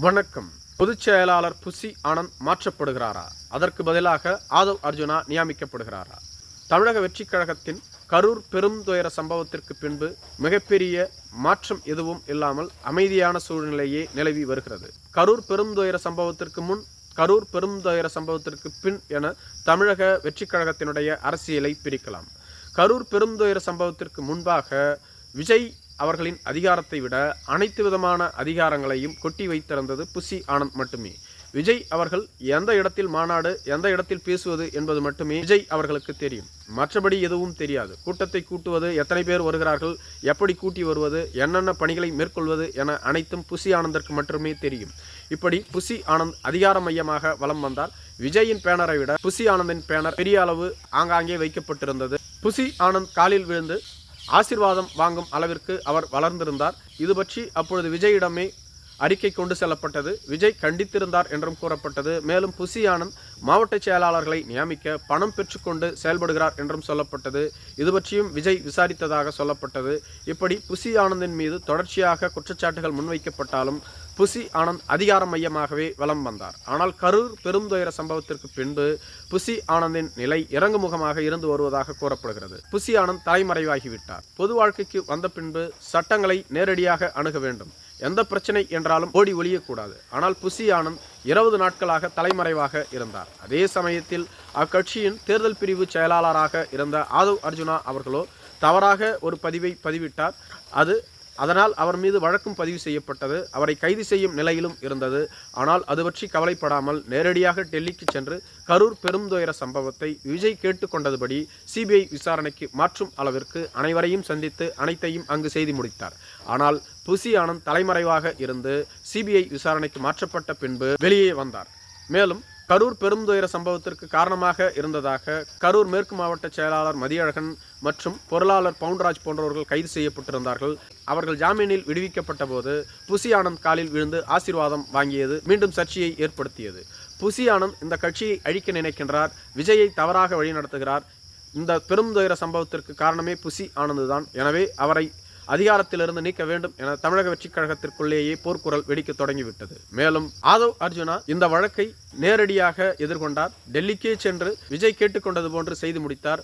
வணக்கம். பொதுச் செயலாளர் புசி ஆனந்த் மாற்றப்படுகிறாரா? அதற்கு பதிலாக ஆதவ் அர்ஜுனா நியமிக்கப்படுகிறாரா? தமிழக வெற்றிக் கழகத்தின் கரூர் பெரும் துயர சம்பவத்திற்கு பின்பு மிகப்பெரிய மாற்றம் எதுவும் இல்லாமல் அமைதியான சூழ்நிலையே நிலவி வருகிறது. கரூர் பெரும் துயர சம்பவத்திற்கு முன் கரூர் பெரும் துயர சம்பவத்திற்கு பின் என தமிழக வெற்றிக் கழகத்தினுடைய அரசியலை பிரிக்கலாம். கரூர் பெரும் துயர சம்பவத்திற்கு முன்பாக விஜய் அவர்களின் அதிகாரத்தை விட அனைத்து விதமான அதிகாரங்களையும் கொட்டி வைத்திருந்தது புஷி ஆனந்த் மட்டுமே. விஜய் அவர்கள் எந்த இடத்தில் மாநாடு எந்த இடத்தில் பேசுவது என்பது மட்டுமே விஜய் அவர்களுக்கு தெரியும். மற்றபடி எதுவும் தெரியாது. கூட்டத்தை கூட்டுவது எத்தனை பேர் வருகிறார்கள் எப்படி கூட்டி வருவது என்னென்ன பணிகளை மேற்கொள்வது என அனைத்தும் புசி ஆனந்திற்கு மட்டுமே தெரியும். இப்படி புசி ஆனந்த் அதிகார மையமாக வலம் வந்தால் விஜயின் பேனரை விட புசி ஆனந்தின் பேனர் பெரிய அளவு ஆங்காங்கே வைக்கப்பட்டிருந்தது. புசி ஆனந்த் காலில் விழுந்து ஆசிர்வாதம் வாங்கும் அளவிற்கு அவர் வளர்ந்திருந்தார். இது பற்றி அப்பொழுது விஜயிடமே அறிக்கை கொண்டு செல்லப்பட்டது. விஜய் கண்டித்திருந்தார் என்றும் கூறப்பட்டது. மேலும் புசி ஆனந்த் மாவட்ட செயலாளர்களை நியமிக்க பணம் பெற்றுக்கொண்டு செயல்படுகிறார் என்றும் சொல்லப்பட்டது. இது பற்றியும் விஜய் விசாரித்ததாக சொல்லப்பட்டது. இப்படி புசி ஆனந்தின் மீது தொடர்ச்சியாக குற்றச்சாட்டுகள் முன்வைக்கப்பட்டாலும் புசி ஆனந்த் அதிகார மையமாகவே வலம் வந்தார். ஆனால் கரூர் பெருந்துயர சம்பவத்திற்கு பின்பு புசி ஆனந்தின் நிலை இறங்குமுகமாக இருந்து வருவதாக கூறப்படுகிறது. புசி ஆனந்த் தலைமறைவாகிவிட்டார் பொது வாழ்க்கைக்கு வந்த பின்பு சட்டங்களை நேரடியாக அணுக வேண்டும். எந்த பிரச்சனை என்றாலும் ஓடி ஒழியக்கூடாது ஆனால் புசி ஆனந்த் இருபது நாட்களாக தலைமறைவாக இருந்தார். அதே சமயத்தில் அக்கட்சியின் தேர்தல் பிரிவு செயலாளராக இருந்த ஆதவ் அர்ஜுனா அவர்களோ தவறாக ஒரு பதிவை பதிவிட்டார். அது அதனால் அவர் மீது வழக்கும் பதிவு செய்யப்பட்டது. அவரை கைது செய்யும் நிலையிலும் இருந்தது. ஆனால் அது பற்றி கவலைப்படாமல் நேரடியாக டெல்லிக்கு சென்று கரூர் பெருந்துயர சம்பவத்தை விஜய் கேட்டுக்கொண்டதுபடி சிபிஐ விசாரணைக்கு மாற்றும் அளவிற்கு அனைவரையும் சந்தித்து அனைத்தையும் அங்கு செய்து முடித்தார். ஆனால் புசி ஆனந்த் தலைமறைவாக இருந்து சிபிஐ விசாரணைக்கு மாற்றப்பட்ட பின்பு வெளியே வந்தார். மேலும் கரூர் பெருந்துயர சம்பவத்திற்கு காரணமாக இருந்ததாக கரூர் மேற்கு மாவட்ட செயலாளர் மதியழகன் மற்றும் பொருளாளர் பவுன்ராஜ் போன்றவர்கள் கைது செய்யப்பட்டிருந்தார்கள். அவர்கள் ஜாமீனில் விடுவிக்கப்பட்ட போது புசி ஆனந்த் காலில் விழுந்து ஆசீர்வாதம் வாங்கியது மீண்டும் சர்ச்சையை ஏற்படுத்தியது. புசி ஆனந்த் இந்த கட்சியை அழிக்க நினைக்கின்றார் விஜயை தவறாக வழிநடத்துகிறார். இந்த பெருந்துயர சம்பவத்திற்கு காரணமே புசி ஆனந்து தான் எனவே அவரை அதிகாரத்திலிருந்து நீக்க வேண்டும் என தமிழக வெற்றிக் கழகத்திற்குள்ளேயே போர்க்குரல் வெடிக்க தொடங்கிவிட்டது. மேலும் ஆதவ் அர்ஜுனா இந்த வழக்கை நேரடியாக எதிர்கொண்டார். டெல்லிக்கே சென்று விஜய் கேட்டுக்கொண்டது போன்று செய்து முடித்தார்.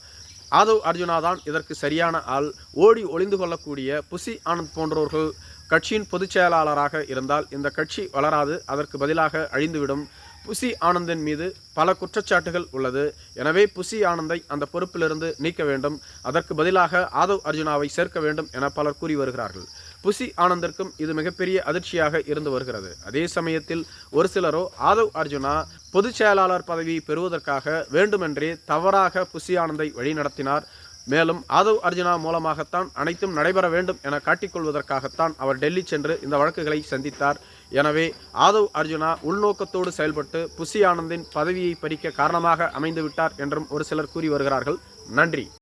ஆதவ் அர்ஜுனா தான் இதற்கு சரியான ஆள். ஓடி ஒளிந்து கொள்ளக்கூடிய புசி ஆனந்த் போன்றவர்கள் கட்சியின் பொதுச் செயலாளராக இருந்தால் இந்த கட்சி வளராது அதற்கு பதிலாக அழிந்துவிடும். புசி ஆனந்தின் மீது பல குற்றச்சாட்டுகள் உள்ளது. எனவே புசி ஆனந்தை அந்த பொறுப்பிலிருந்து நீக்க வேண்டும். அதற்கு பதிலாக ஆதவ் அர்ஜுனாவை சேர்க்க வேண்டும் என பலர் கூறி வருகிறார்கள். புசி ஆனந்திற்கும் இது மிகப்பெரிய அதிர்ச்சியாக இருந்து வருகிறது. அதே சமயத்தில் ஒரு சிலரோ ஆதவ் அர்ஜுனா பொதுச் செயலாளர் பதவியை பெறுவதற்காக வேண்டுமென்றே தவறாக புசி ஆனந்தை வழிநடத்தினார். மேலும் ஆதவ் அர்ஜுனா மூலமாகத்தான் அனைத்தும் நடைபெற வேண்டும் என காட்டிக்கொள்வதற்காகத்தான் அவர் டெல்லி சென்று இந்த வழக்குகளை சந்தித்தார். எனவே ஆதவ் அர்ஜுனா உள்நோக்கத்தோடு செயல்பட்டு புஷி ஆனந்தின் பதவியை பறிக்க காரணமாக அமைந்துவிட்டார் என்றும் ஒரு சிலர் கூறி வருகிறார்கள். நன்றி.